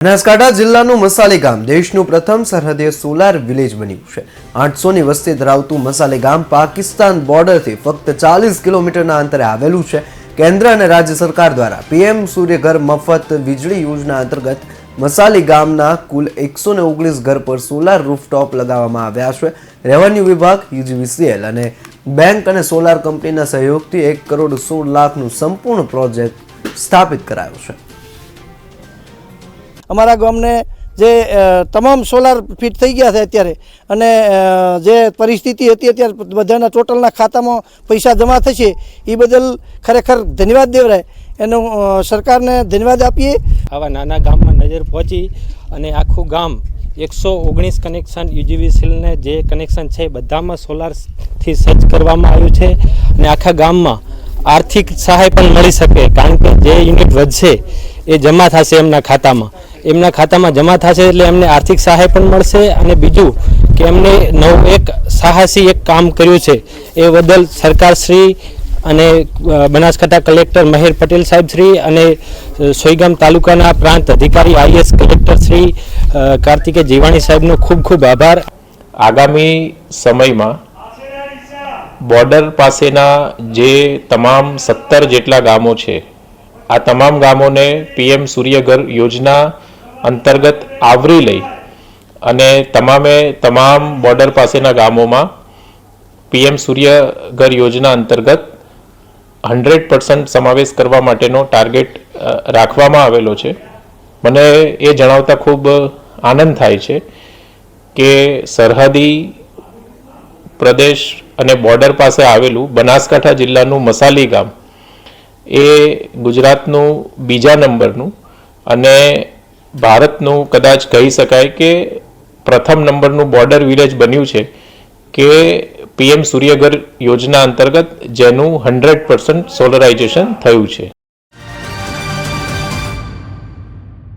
બનાસકાંઠા જિલ્લાનું મસાલી ગામ દેશનું પ્રથમ સરહદે સોલાર વિલેજ બન્યું છે. આઠસોની વસ્તી ધરાવતું મસાલી ગામ પાકિસ્તાન બોર્ડરથી ફક્ત ચાલીસ કિલોમીટરના અંતરે આવેલું છે. કેન્દ્ર અને રાજ્ય સરકાર દ્વારા પીએમ સૂર્યઘર મફત વીજળી યોજના અંતર્ગત મસાલી ગામના કુલ એકસો ને ઓગણીસ ઘર પર સોલાર રૂફટોપ લગાવવામાં આવ્યા છે. રેવન્યુ વિભાગ, યુજીવીસીએલ અને બેંક અને સોલાર કંપનીના સહયોગથી એક કરોડ સોળ લાખનું સંપૂર્ણ પ્રોજેક્ટ સ્થાપિત કરાયો છે. અમારા ગામને જે તમામ સોલાર ફિટ થઈ ગયા છે અત્યારે. અને જે પરિસ્થિતિ હતી અત્યારે બધાના ટોટલના ખાતામાં પૈસા જમા થશે એ બદલ ખરેખર ધન્યવાદ દેવરાય. એનો સરકારને ધન્યવાદ આપીએ. આવા નાના ગામમાં નજર પહોંચી અને આખું ગામ એકસો ઓગણીસ કનેક્શન યુજીવીસીલને જે કનેક્શન છે બધામાં સોલારથી સજ્જ કરવામાં આવ્યું છે અને આખા ગામમાં આર્થિક સહાય પણ મળી શકે. કારણ કે જે યુનિટ વધશે એ જમા થશે એમના ખાતામાં. એમના ખાતામાં જમા થશે એટલે એમને આર્થિક સહાય પણ મળશે અને બીજું કે એમને નવું એક સાહસી એક કામ કર્યું છે. એ બદલ સરકારશ્રી અને બનાસકાંઠા કલેક્ટર મહેર પટેલ સાહેબ શ્રી અને સોયગામ તાલુકાના પ્રાંત અધિકારી આઈએસ કલેક્ટર શ્રી કાર્તિકે જીવાણી સાહેબનો ખૂબ ખૂબ આભાર. આગામી સમયમાં બોર્ડર પાસેના જે તમામ સત્તર જેટલા ગામો છે, આ તમામ ગામોને પીએમ સૂર્યઘર યોજના અંતર્ગત આવરી લઈ અને તમામે તમામ બોર્ડર પાસેના ગામોમાં પીએમ સૂર્યઘર યોજના અંતર્ગત હંડ્રેડ પર્સન્ટ સમાવેશ કરવા માટેનો ટાર્ગેટ રાખવામાં આવેલો છે. મને એ જણાવતા ખૂબ આનંદ થાય છે કે સરહદી પ્રદેશ અને બોર્ડર પાસે આવેલું બનાસકાંઠા જિલ્લાનું મસાલી ગામ એ ગુજરાતનું બીજા નંબરનું અને ભારતનું કદાચ કહી શકાય કે પ્રથમ નંબરનું બોર્ડર વિલેજ બન્યું છે કે પીએમ સૂર્યઘર યોજના અંતર્ગત જેનું હંડ્રેડ પર્સન્ટ સોલરાઇઝેશન થયું છે.